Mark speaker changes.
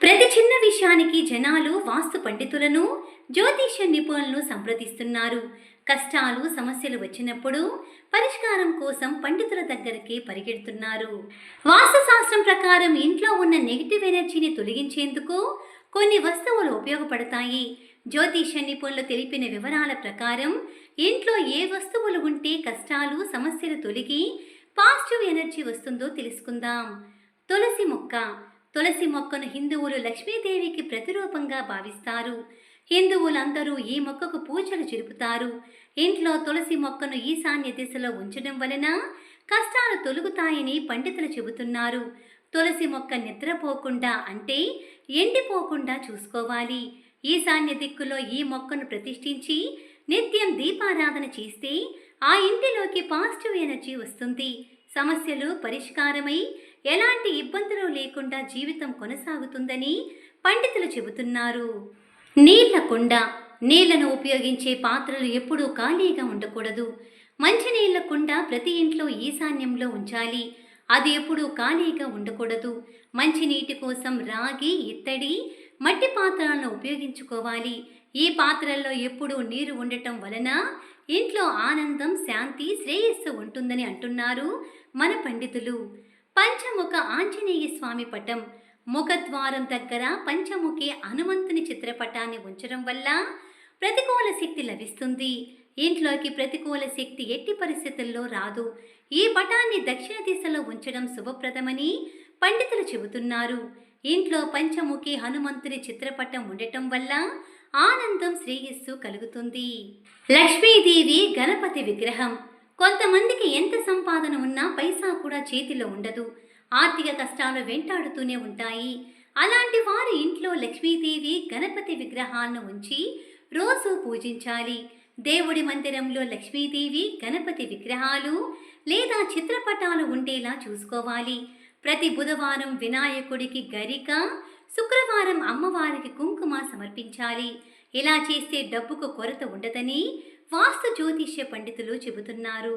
Speaker 1: ప్రతి చిన్న విషయానికి జనాలు వాస్తు పండితులను జ్యోతిష్య నిపుణులను సంప్రదిస్తున్నారు. కష్టాలు సమస్యలు వచ్చినప్పుడు పరిష్కారం కోసం పండితుల దగ్గరికి పరిగెడుతున్నారు. వాస్తుశాస్త్రం ప్రకారం ఇంట్లో ఉన్న నెగిటివ్ ఎనర్జీని తొలగించేందుకు కొన్ని వస్తువులు ఉపయోగపడతాయి. జ్యోతిష్య నిపుణులు తెలిపిన వివరాల ప్రకారం ఇంట్లో ఏ వస్తువులు ఉంటే కష్టాలు సమస్యలు తొలగి పాజిటివ్ ఎనర్జీ వస్తుందో తెలుసుకుందాం. తులసి మొక్క. తులసి మొక్కను హిందువులు లక్ష్మీదేవికి ప్రతిరూపంగా భావిస్తారు. హిందువులందరూ ఈ మొక్కకు పూజలు జరుపుతారు. ఇంట్లో తులసి మొక్కను ఈశాన్య దిశలో ఉంచడం వలన కష్టాలు తొలుగుతాయని పండితులు చెబుతున్నారు. తులసి మొక్క నిద్రపోకుండా అంటే ఎండిపోకుండా చూసుకోవాలి. ఈశాన్య దిక్కులో ఈ మొక్కను ప్రతిష్ఠించి నిత్యం దీపారాధన చేస్తే ఆ ఇంటిలోకి పాజిటివ్ ఎనర్జీ వస్తుంది. సమస్యలు పరిష్కారమై ఎలాంటి ఇబ్బందులు లేకుండా జీవితం కొనసాగుతుందని పండితులు చెబుతున్నారు. నీళ్ళ కుండ నీళ్ళను ఉపయోగించే పాత్రలు ఎప్పుడూ ఖాళీగా ఉండకూడదు. మంచినీళ్ళ కుండ ప్రతి ఇంట్లో ఈశాన్యంలో ఉంచాలి. అది ఎప్పుడూ ఖాళీగా ఉండకూడదు. మంచినీటి కోసం రాగి ఇత్తడి మట్టి పాత్రలను ఉపయోగించుకోవాలి. ఈ పాత్రల్లో ఎప్పుడూ నీరు ఉండటం వలన ఇంట్లో ఆనందం శాంతి శ్రేయస్సు ఉంటుందని అంటున్నారు మన పండితులు. పంచముఖ ఆంజనేయ స్వామి పటం. ముఖద్వారం దగ్గర పంచముఖి హనుమంతుని చిత్రపటాన్ని ఉంచడం వల్ల ప్రతికూల శక్తి లభిస్తుంది. ఇంట్లోకి ప్రతికూల శక్తి ఎట్టి పరిస్థితుల్లో రాదు. ఈ పటాన్ని దక్షిణ దిశలో ఉంచడం శుభప్రదమని పండితులు చెబుతున్నారు. ఇంట్లో పంచముఖి హనుమంతుని చిత్రపటం ఉండటం వల్ల ఆనందం శ్రేయస్సు కలుగుతుంది. లక్ష్మీదేవి గణపతి విగ్రహం. కొంతమందికి ఎంత సంపాదన ఉన్నా పైసా కూడా చేతిలో ఉండదు. ఆర్థిక కష్టాలు వెంటాడుతూనే ఉంటాయి. అలాంటి వారి ఇంట్లో లక్ష్మీదేవి గణపతి విగ్రహాలను ఉంచి రోజు పూజించాలి. దేవుడి మందిరంలో లక్ష్మీదేవి గణపతి విగ్రహాలు లేదా చిత్రపటాలు ఉండేలా చూసుకోవాలి. ప్రతి బుధవారం వినాయకుడికి గరిక శుక్రవారం అమ్మవారికి కుంకుమ సమర్పించాలి. ఇలా చేస్తే డబ్బుకు కొరత ఉండదని వాస్తు జ్యోతిష్య పండితులు చెబుతున్నారు.